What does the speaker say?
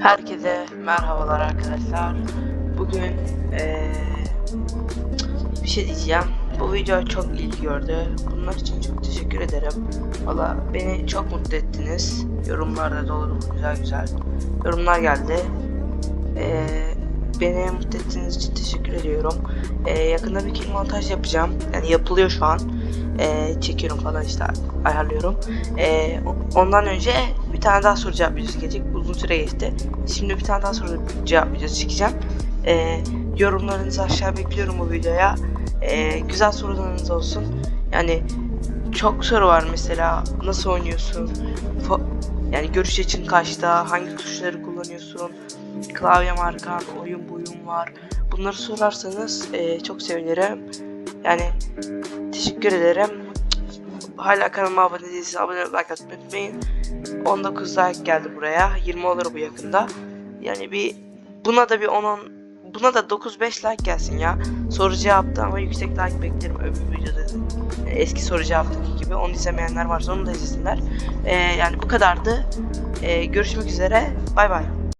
Herkese merhabalar arkadaşlar. Bugün eee, bir şey diyeceğim. Bu video çok ilgi gördü. Bunlar için çok teşekkür ederim. Valla beni çok mutlu ettiniz. Yorumlarda dolu güzel güzel yorumlar geldi. Eee, beni mutlu ettiğiniz için teşekkür ediyorum. Eee, yakında bir kill montaj yapacağım. Yani yapılıyor şu an. Eee, çekiyorum falan işte ayarlıyorum. O- ondan önce bir tane daha soru cevap videosu gelecek. Uzun süre geçti. Şimdi bir tane daha soru cevap videosu çekeceğim. Ee, yorumlarınızı aşağı bekliyorum bu videoya. Ee, güzel sorularınız olsun. Yani çok soru var mesela. Nasıl oynuyorsun? Fo- yani görüş açın kaçta? Hangi tuşları kullanıyorsun? Klavye markan, oyun buyun var. Bunları sorarsanız ee, çok sevinirim. Yani teşekkür ederim. Hala kanalıma abone değilseniz abone olmayı like atmayı unutmayın. 19 like geldi buraya. 20 olur bu yakında. Yani bir buna da bir 10 buna da 9-5 like gelsin ya. Soru cevapta ama yüksek like beklerim öbür videoda. Yani eski soru cevaptaki gibi. Onu izlemeyenler varsa onu da izlesinler. Ee, yani bu kadardı. Ee, görüşmek üzere. Bay bay.